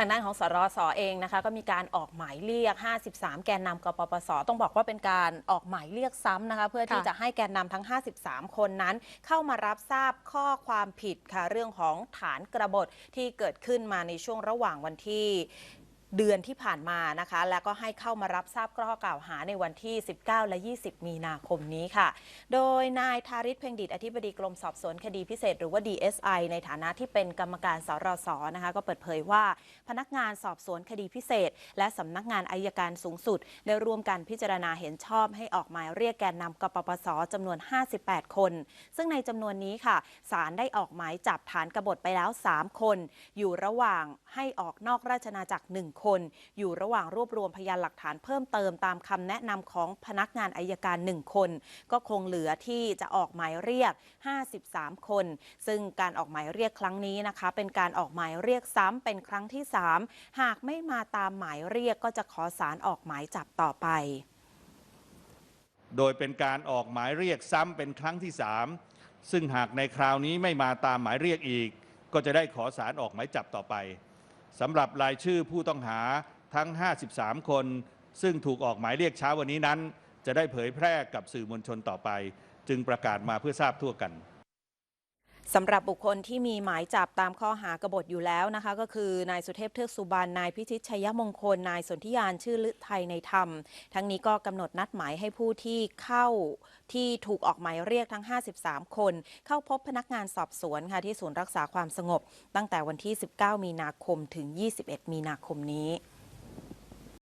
ทางด้านของสรสเองนะคะ ก็มีการออกหมายเรียก 53 แกนนำกปปส ต้องบอกว่าเป็นการออกหมายเรียกซ้ำนะคะ เพื่อที่ค่ะจะให้แกนนำทั้ง 53 คนนั้น เข้ามารับทราบข้อความผิดค่ะเรื่องของฐานกระบฏที่เกิดขึ้นมาในช่วงระหว่างวันที่ เดือนที่ผ่านมานะคะ แล้วก็ให้เข้ามารับทราบข้อกล่าวหาในวันที่ 19 และ 20 มีนาคมนี้ค่ะ โดยนายทาริศเพ่งดิตอธิบดีกรมสอบสวนคดีพิเศษ หรือว่า DSI ในฐานะที่เป็นกรรมการสรสนะคะก็เปิดเผยว่า พนักงานสอบสวนคดีพิเศษ และสำนักงานอายการสูงสุด ได้ร่วมกันพิจารณาเห็นชอบให้ออกหมายเรียกแกนนำกปปสจำนวน 58 คน ซึ่งในจำนวนนี้ค่ะศาลได้ออกหมายจับฐานกบฏไปแล้ว 3 คน อยู่ระหว่างให้ออกนอกราชนาจักร1คน อยู่ระหว่างรวบรวมพยานหลักฐานเพิ่มเติมตามคำแนะนำของพนักงานอายการ 1 คน ก็คงเหลือที่จะออกหมายเรียก 53 คน ซึ่งการออกหมายเรียกครั้งนี้นะคะ เป็นการออกหมายเรียกซ้ำเป็นครั้งที่ 3 หากไม่มาตามหมายเรียกก็จะขอสารออกหมายจับต่อไป โดยเป็นการออกหมายเรียกซ้ำเป็นครั้งที่ 3 ซึ่งหากในคราวนี้ไม่มาตามหมายเรียกอีก ก็จะได้ขอสารออกหมายจับต่อไป สำหรับรายชื่อผู้ต้องหาทั้ง 53 คน ซึ่งถูกออกหมายเรียกเช้าวันนี้นั้น จะได้เผยแพร่กับสื่อมวลชนต่อไป จึงประกาศมาเพื่อทราบทั่วกัน สำหรับบุคคลที่มีหมายจับตามข้อหากบฏอยู่แล้วนะคะ ก็คือนายสุเทพเทือกสุบานนายพิชิตชัยมงคล นายสนธิยานชื่อลึไทยในธรรม ทั้งนี้ก็กำหนดนัดหมายให้ผู้ที่เข้าที่ถูกออกหมายเรียกทั้ง 53 คน เข้าพบพนักงานสอบสวนค่ะที่ศูนย์รักษาความสงบ ตั้งแต่วันที่ 19 มีนาคมถึง 21 มีนาคมนี้